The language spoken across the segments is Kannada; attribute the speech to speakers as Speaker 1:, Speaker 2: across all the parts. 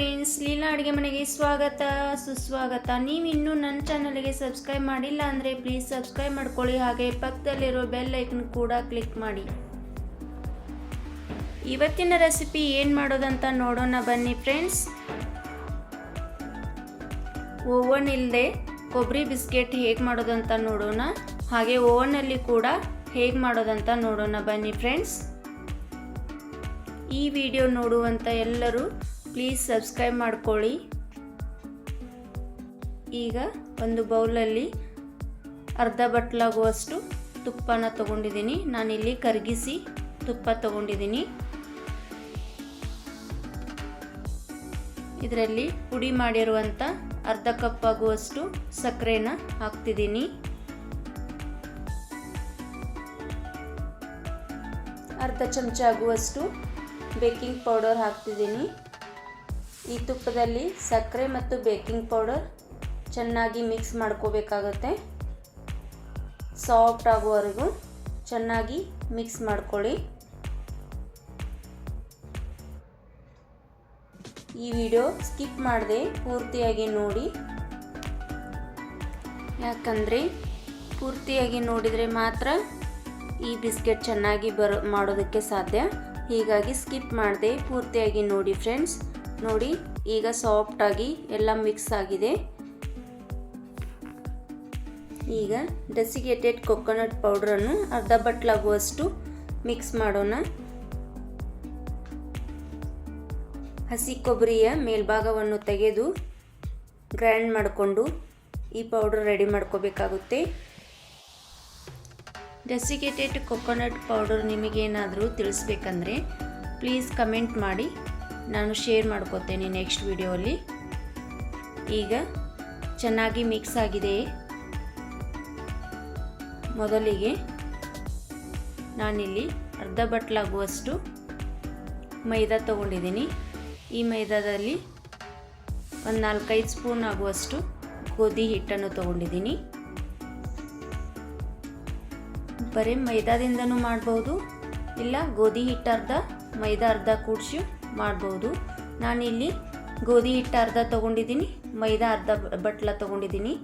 Speaker 1: ಫ್ರೆಂಡ್ಸ್, ಲೀಲಾ ಅಡುಗೆ ಮನೆಗೆ ಸ್ವಾಗತ, ಸುಸ್ವಾಗತ. ನೀವು ಇನ್ನೂ ನನ್ನ ಚಾನಲ್ಗೆ ಸಬ್ಸ್ಕ್ರೈಬ್ ಮಾಡಿಲ್ಲ ಅಂದರೆ ಪ್ಲೀಸ್ ಸಬ್ಸ್ಕ್ರೈಬ್ ಮಾಡ್ಕೊಳ್ಳಿ. ಹಾಗೆ ಪಕ್ಕದಲ್ಲಿರೋ ಬೆಲ್ ಐಕನ್ ಕೂಡ ಕ್ಲಿಕ್ ಮಾಡಿ. ಇವತ್ತಿನ ರೆಸಿಪಿ ಏನು ಮಾಡೋದಂತ ನೋಡೋಣ ಬನ್ನಿ ಫ್ರೆಂಡ್ಸ್. ಓವನ್ ಇಲ್ಲದೆ ಕೊಬ್ಬರಿ ಬಿಸ್ಕೆಟ್ ಹೇಗೆ ಮಾಡೋದಂತ ನೋಡೋಣ. ಹಾಗೆ ಓವನಲ್ಲಿ ಕೂಡ ಹೇಗೆ ಮಾಡೋದಂತ ನೋಡೋಣ ಬನ್ನಿ ಫ್ರೆಂಡ್ಸ್. ಈ ವಿಡಿಯೋ ನೋಡುವಂಥ ಎಲ್ಲರೂ ಪ್ಲೀಸ್ ಸಬ್ಸ್ಕ್ರೈಬ್ ಮಾಡ್ಕೊಳ್ಳಿ. ಈಗ ಒಂದು ಬೌಲಲ್ಲಿ ಅರ್ಧ ಬಟ್ಲಾಗುವಷ್ಟು ತುಪ್ಪನ ತಗೊಂಡಿದ್ದೀನಿ. ನಾನಿಲ್ಲಿ ಕರಗಿಸಿ ತುಪ್ಪ ತಗೊಂಡಿದ್ದೀನಿ. ಇದರಲ್ಲಿ ಪುಡಿ ಮಾಡಿರುವಂಥ ಅರ್ಧ ಕಪ್ ಆಗುವಷ್ಟು ಸಕ್ಕರೆನ ಹಾಕ್ತಿದ್ದೀನಿ. ಅರ್ಧ ಚಮಚ ಆಗುವಷ್ಟು ಬೇಕಿಂಗ್ ಪೌಡರ್ ಹಾಕ್ತಿದ್ದೀನಿ. ಈ ತುಪ್ಪದಲ್ಲಿ ಸಕ್ಕರೆ ಮತ್ತು ಬೇಕಿಂಗ್ ಪೌಡರ್ ಚೆನ್ನಾಗಿ ಮಿಕ್ಸ್ ಮಾಡ್ಕೋಬೇಕಾಗುತ್ತೆ. ಸಾಫ್ಟ್ ಆಗುವವರೆಗೂ ಚೆನ್ನಾಗಿ ಮಿಕ್ಸ್ ಮಾಡ್ಕೊಳ್ಳಿ. ಈ ವಿಡಿಯೋ ಸ್ಕಿಪ್ ಮಾಡದೆ ಪೂರ್ತಿಯಾಗಿ ನೋಡಿ. ಯಾಕಂದರೆ ಪೂರ್ತಿಯಾಗಿ ನೋಡಿದರೆ ಮಾತ್ರ ಈ ಬಿಸ್ಕೆಟ್ ಚೆನ್ನಾಗಿ ಬರೋ ಮಾಡೋದಕ್ಕೆ ಸಾಧ್ಯ. ಹೀಗಾಗಿ ಸ್ಕಿಪ್ ಮಾಡದೆ ಪೂರ್ತಿಯಾಗಿ ನೋಡಿ ಫ್ರೆಂಡ್ಸ್. ನೋಡಿ, ಈಗ ಸಾಫ್ಟಾಗಿ ಎಲ್ಲ ಮಿಕ್ಸ್ ಆಗಿದೆ. ಈಗ ಡೆಸಿಗೇಟೆಡ್ ಕೊಕೊನಟ್ ಪೌಡ್ರನ್ನು ಅರ್ಧ ಬಟ್ಲಾಗುವಷ್ಟು ಮಿಕ್ಸ್ ಮಾಡೋಣ. ಹಸಿ ಕೊಬ್ಬರಿಯ ಮೇಲ್ಭಾಗವನ್ನು ತೆಗೆದು ಗ್ರೈಂಡ್ ಮಾಡಿಕೊಂಡು ಈ ಪೌಡರ್ ರೆಡಿ ಮಾಡ್ಕೋಬೇಕಾಗುತ್ತೆ. ಡೆಸಿಗೇಟೆಡ್ ಕೊಕೊನಟ್ ಪೌಡರ್ ನಿಮಗೇನಾದರೂ ತಿಳಿಸ್ಬೇಕಂದ್ರೆ ಪ್ಲೀಸ್ ಕಮೆಂಟ್ ಮಾಡಿ. ನಾನು ಶೇರ್ ಮಾಡ್ಕೋತೇನೆ ನೆಕ್ಸ್ಟ್ ವಿಡಿಯೋಲಿ ಈಗ ಚೆನ್ನಾಗಿ ಮಿಕ್ಸ್ ಆಗಿದೆ. ಮೊದಲಿಗೆ ನಾನಿಲ್ಲಿ ಅರ್ಧ ಬಟ್ಲಾಗುವಷ್ಟು ಮೈದಾ ತಗೊಂಡಿದ್ದೀನಿ. ಈ ಮೈದಾದಲ್ಲಿ ಒಂದು ನಾಲ್ಕೈದು ಸ್ಪೂನ್ ಆಗುವಷ್ಟು ಗೋಧಿ ಹಿಟ್ಟನ್ನು ತಗೊಂಡಿದ್ದೀನಿ. ಬರೀ ಮೈದಾದಿಂದನೂ ಮಾಡ್ಬೋದು, ಇಲ್ಲ ಗೋಧಿ ಹಿಟ್ಟು ಅರ್ಧ, ಮೈದಾ ಅರ್ಧ ಕೂಡಿಸಿ ಮಾಡ್ಬೋದು. ನಾನಿಲ್ಲಿ ಗೋಧಿ ಹಿಟ್ಟು ಅರ್ಧ ತೊಗೊಂಡಿದ್ದೀನಿ, ಮೈದಾ ಅರ್ಧ ಬಟ್ಲ ತೊಗೊಂಡಿದ್ದೀನಿ.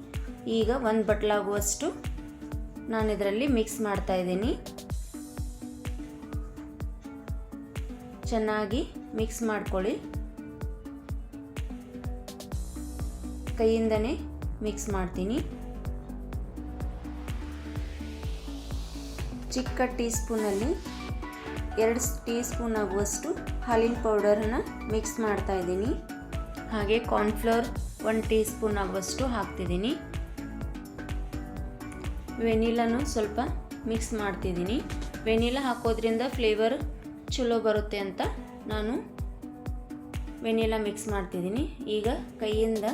Speaker 1: ಈಗ ಒಂದು ಬಟ್ಲಾಗುವಷ್ಟು ನಾನು ಇದರಲ್ಲಿ ಮಿಕ್ಸ್ ಮಾಡ್ತಾ ಇದ್ದೀನಿ. ಚೆನ್ನಾಗಿ ಮಿಕ್ಸ್ ಮಾಡ್ಕೊಳ್ಳಿ. ಕೈಯಿಂದನೇ ಮಿಕ್ಸ್ ಮಾಡ್ತೀನಿ. ಚಿಕ್ಕ ಟೀ ಸ್ಪೂನಲ್ಲಿ ಎರಡು ಟೀ ಸ್ಪೂನ್ ಆಗುವಷ್ಟು ಹಾಲಿನ ಪೌಡರನ್ನು ಮಿಕ್ಸ್ ಮಾಡ್ತಾ ಇದ್ದೀನಿ. ಹಾಗೆ ಕಾರ್ನ್ಫ್ಲವರ್ ಒನ್ ಟೀ ಸ್ಪೂನ್ ಆಗುವಷ್ಟು ಹಾಕ್ತಿದ್ದೀನಿ. ವೆನಿಲಾನು ಸ್ವಲ್ಪ ಮಿಕ್ಸ್ ಮಾಡ್ತಿದ್ದೀನಿ. ವೆನಿಲಾ ಹಾಕೋದ್ರಿಂದ ಫ್ಲೇವರ್ ಚಲೋ ಬರುತ್ತೆ ಅಂತ ನಾನು ವೆನಿಲಾ ಮಿಕ್ಸ್ ಮಾಡ್ತಿದ್ದೀನಿ. ಈಗ ಕೈಯಿಂದ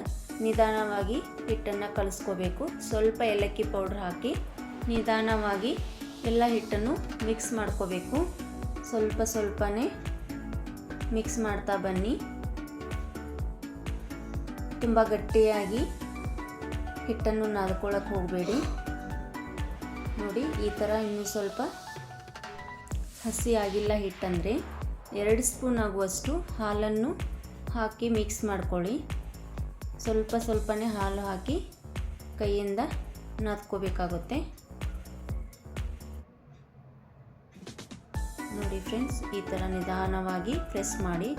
Speaker 1: ನಿಧಾನವಾಗಿ ಹಿಟ್ಟನ್ನು ಕಲಿಸ್ಕೋಬೇಕು. ಸ್ವಲ್ಪ ಏಲಕ್ಕಿ ಪೌಡ್ರ್ ಹಾಕಿ ನಿಧಾನವಾಗಿ ಎಲ್ಲ ಹಿಟ್ಟನ್ನು ಮಿಕ್ಸ್ ಮಾಡ್ಕೋಬೇಕು. ಸ್ವಲ್ಪ ಸ್ವಲ್ಪನೇ ಮಿಕ್ಸ್ ಮಾಡ್ತಾ ಬನ್ನಿ. ತುಂಬ ಗಟ್ಟಿಯಾಗಿ ಹಿಟ್ಟನ್ನು ನಾದ್ಕೊಳ್ಳೋಕೆ ಹೋಗಬೇಡಿ. ನೋಡಿ, ಈ ಥರ ಇನ್ನೂ ಸ್ವಲ್ಪ ಹಸಿ ಆಗಿಲ್ಲ ಹಿಟ್ಟಂದರೆ ಎರಡು ಸ್ಪೂನ್ ಆಗುವಷ್ಟು ಹಾಲನ್ನು ಹಾಕಿ ಮಿಕ್ಸ್ ಮಾಡ್ಕೊಳ್ಳಿ. ಸ್ವಲ್ಪ ಸ್ವಲ್ಪನೇ ಹಾಲು ಹಾಕಿ ಕೈಯಿಂದ ನಾದ್ಕೋಬೇಕಾಗುತ್ತೆ. ನೋಡಿ ಫ್ರೆಂಡ್ಸ್, ಈ ಥರ ನಿಧಾನವಾಗಿ ಪ್ರೆಸ್ ಮಾಡಿ.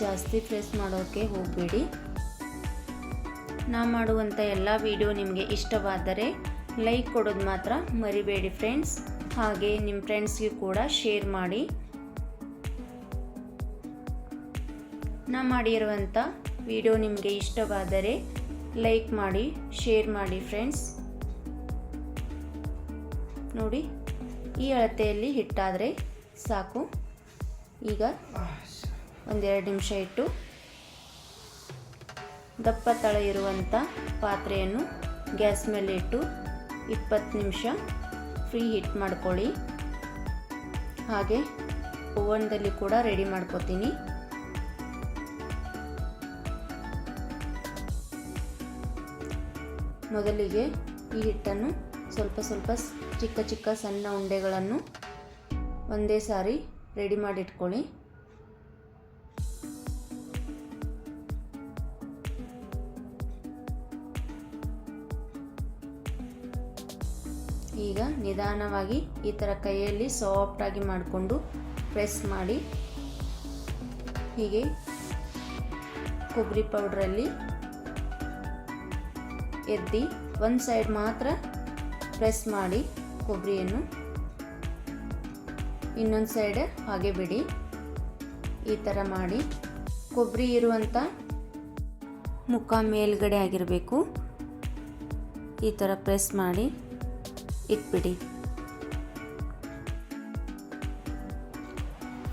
Speaker 1: ಜಾಸ್ತಿ ಪ್ರೆಸ್ ಮಾಡೋಕ್ಕೆ ಹೋಗಬೇಡಿ. ನಾ ಮಾಡುವಂಥ ಎಲ್ಲ ವಿಡಿಯೋ ನಿಮಗೆ ಇಷ್ಟವಾದರೆ ಲೈಕ್ ಕೊಡೋದು ಮಾತ್ರ ಮರಿಬೇಡಿ ಫ್ರೆಂಡ್ಸ್. ಹಾಗೆ ನಿಮ್ಮ ಫ್ರೆಂಡ್ಸ್ಗೆ ಕೂಡ ಶೇರ್ ಮಾಡಿ. ನಾ ಮಾಡಿರುವಂಥ ವಿಡಿಯೋ ನಿಮಗೆ ಇಷ್ಟವಾದರೆ ಲೈಕ್ ಮಾಡಿ, ಶೇರ್ ಮಾಡಿ ಫ್ರೆಂಡ್ಸ್. ನೋಡಿ. ಈ ಅಳತೆಯಲ್ಲಿ ಹಿಟ್ಟಾದರೆ ಸಾಕು. ಈಗ ಒಂದೆರಡು ನಿಮಿಷ ಇಟ್ಟು ದಪ್ಪ ತಳ ಇರುವಂಥ ಪಾತ್ರೆಯನ್ನು ಗ್ಯಾಸ್ ಮೇಲೆ ಇಟ್ಟು ಇಪ್ಪತ್ತು ನಿಮಿಷ ಫ್ರೀ ಹಿಟ್ ಮಾಡ್ಕೊಳ್ಳಿ. ಹಾಗೆ ಓವನ್ದಲ್ಲಿ ಕೂಡ ರೆಡಿ ಮಾಡ್ಕೋತೀನಿ. ಮೊದಲಿಗೆ ಈ ಹಿಟ್ಟನ್ನು ಸ್ವಲ್ಪ ಸ್ವಲ್ಪ ಚಿಕ್ಕ ಚಿಕ್ಕ ಸಣ್ಣ ಉಂಡೆಗಳನ್ನು ಒಂದೇ ಸಾರಿ ರೆಡಿ ಮಾಡಿಟ್ಕೊಳ್ಳಿ. ಈಗ ನಿಧಾನವಾಗಿ ಈ ಥರ ಕೈಯಲ್ಲಿ ಸಾಫ್ಟಾಗಿ ಮಾಡಿಕೊಂಡು ಪ್ರೆಸ್ ಮಾಡಿ. ಹೀಗೆ ಕೊಬ್ಬರಿ ಪೌಡ್ರಲ್ಲಿ ಎದ್ದಿ ಒಂದು ಸೈಡ್ ಮಾತ್ರ ಪ್ರೆಸ್ ಮಾಡಿ. ಕೊಬ್ಬರಿಯನ್ನು ಇನ್ನೊಂದು ಸೈಡ್ ಹಾಗೆ ಬಿಡಿ. ಈ ಥರ ಮಾಡಿ. ಕೊಬ್ಬರಿ ಇರುವಂಥ ಮುಖ ಮೇಲ್ಗಡೆ ಆಗಿರಬೇಕು. ಈ ಥರ ಪ್ರೆಸ್ ಮಾಡಿ ಇಟ್ಬಿಡಿ.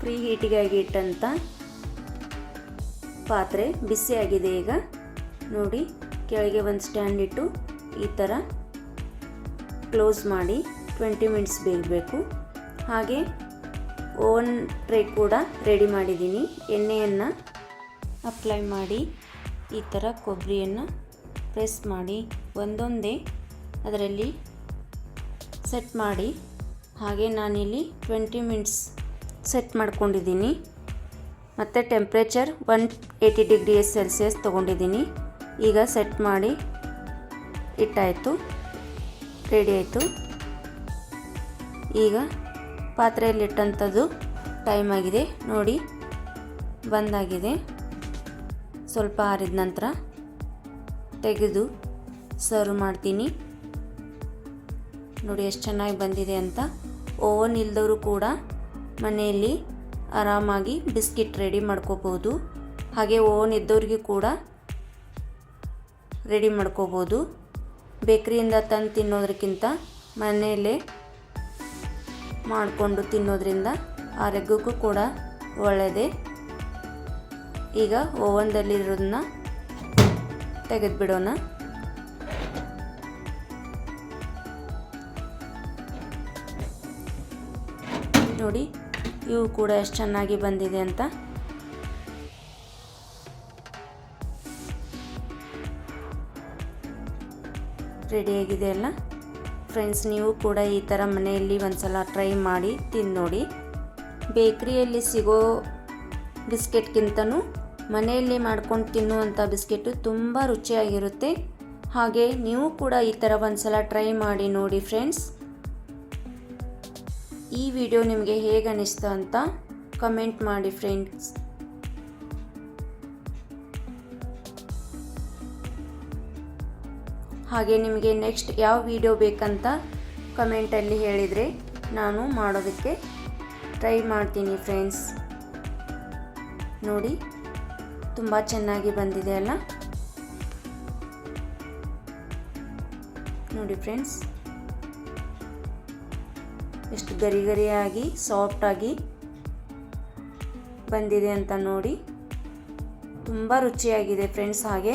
Speaker 1: ಫ್ರೀ ಹೀಟಿಗಾಗಿ ಇಟ್ಟಂಥ ಪಾತ್ರೆ ಬಿಸಿಯಾಗಿದೆ ಈಗ. ನೋಡಿ, ಕೆಳಗೆ ಒಂದು ಸ್ಟ್ಯಾಂಡ್ ಇಟ್ಟು ಈ ಥರ ಕ್ಲೋಸ್ ಮಾಡಿ. ಟ್ವೆಂಟಿ ಮಿನಿಟ್ಸ್ ಬೇಯಬೇಕು. ಹಾಗೆ ಓವನ್ ಟ್ರೇ ಕೂಡ ರೆಡಿ ಮಾಡಿದ್ದೀನಿ. ಎಣ್ಣೆಯನ್ನು ಅಪ್ಲೈ ಮಾಡಿ ಈ ಥರ ಕೊಬ್ಬರಿಯನ್ನು ಪ್ರೆಸ್ ಮಾಡಿ ಒಂದೊಂದೇ ಅದರಲ್ಲಿ ಸೆಟ್ ಮಾಡಿ. ಹಾಗೆ ನಾನಿಲ್ಲಿ ಟ್ವೆಂಟಿ ಮಿನಿಟ್ಸ್ ಸೆಟ್ ಮಾಡ್ಕೊಂಡಿದ್ದೀನಿ. ಮತ್ತು temperature one eighty degree Celsius ತೊಗೊಂಡಿದ್ದೀನಿ. ಈಗ ಸೆಟ್ ಮಾಡಿ ಇಟ್ಟಾಯಿತು. ರೆಡಿ ಆಯಿತು. ಈಗ ಪಾತ್ರೆಯಲ್ಲಿಟ್ಟಂಥದ್ದು ಟೈಮ್ ಆಗಿದೆ. ನೋಡಿ, ಬಂದಾಗಿದೆ. ಸ್ವಲ್ಪ ಆರಿದ ನಂತರ ತೆಗೆದು ಸರ್ವ್ ಮಾಡ್ತೀನಿ. ನೋಡಿ, ಎಷ್ಟು ಚೆನ್ನಾಗಿ ಬಂದಿದೆ ಅಂತ. ಓವನ್ ಇಲ್ದವರು ಕೂಡ ಮನೆಯಲ್ಲಿ ಆರಾಮಾಗಿ ಬಿಸ್ಕಿಟ್ ರೆಡಿ ಮಾಡ್ಕೋಬೋದು ಹಾಗೆ ಓವನ್ ಇದ್ದವ್ರಿಗೆ ಕೂಡ ರೆಡಿ ಮಾಡ್ಕೋಬೋದು ಬೇಕ್ರಿಯಿಂದ ತಂದು ತಿನ್ನೋದಕ್ಕಿಂತ ಮನೆಯಲ್ಲೇ ಮಾಡಿಕೊಂಡು ತಿನ್ನೋದ್ರಿಂದ ಆರೋಗ್ಯಕ್ಕೂ ಕೂಡ ಒಳ್ಳೆಯದೇ ಈಗ ಓವನ್ದಲ್ಲಿರೋದನ್ನ ತೆಗೆದುಬಿಡೋಣ. ನೋಡಿ, ಇವು ಕೂಡ ಎಷ್ಟು ಚೆನ್ನಾಗಿ ಬಂದಿದೆ ಅಂತ. ರೆಡಿಯಾಗಿದೆ ಅಲ್ಲ? ಫ್ರೆಂಡ್ಸ್, ನೀವು ಕೂಡ ಈ ಥರ ಮನೆಯಲ್ಲಿ ಒಂದ್ಸಲ ಟ್ರೈ ಮಾಡಿ ತಿಂದು ನೋಡಿ. ಬೇಕ್ರಿಯಲ್ಲಿ ಸಿಗೋ ಬಿಸ್ಕೆಟ್ಗಿಂತನೂ ಮನೆಯಲ್ಲಿ ಮಾಡ್ಕೊಂಡು ತಿನ್ನುವಂಥ ಬಿಸ್ಕೆಟು ತುಂಬ ರುಚಿಯಾಗಿರುತ್ತೆ. ಹಾಗೆ ನೀವು ಕೂಡ ಈ ಥರ ಒಂದ್ಸಲ ಟ್ರೈ ಮಾಡಿ ನೋಡಿ ಫ್ರೆಂಡ್ಸ್. ಈ ವಿಡಿಯೋ ನಿಮಗೆ ಹೇಗೆ ಅನಿಸ್ತು ಅಂತ ಕಮೆಂಟ್ ಮಾಡಿ ಫ್ರೆಂಡ್ಸ್. ಹಾಗೆ ನಿಮಗೆ ನೆಕ್ಸ್ಟ್ ಯಾವ ವಿಡಿಯೋ ಬೇಕಂತ ಕಮೆಂಟಲ್ಲಿ ಹೇಳಿದರೆ ನಾನು ಮಾಡೋದಕ್ಕೆ ಟ್ರೈ ಮಾಡ್ತೀನಿ ಫ್ರೆಂಡ್ಸ್ ನೋಡಿ, ತುಂಬ ಚೆನ್ನಾಗಿ ಬಂದಿದೆ ಅಲ್ಲ? ನೋಡಿ ಫ್ರೆಂಡ್ಸ್ ಎಷ್ಟು ಗರಿ ಗರಿಯಾಗಿ ಸಾಫ್ಟಾಗಿ ಬಂದಿದೆ ಅಂತ ನೋಡಿ. ತುಂಬ ರುಚಿಯಾಗಿದೆ ಫ್ರೆಂಡ್ಸ್ ಹಾಗೆ.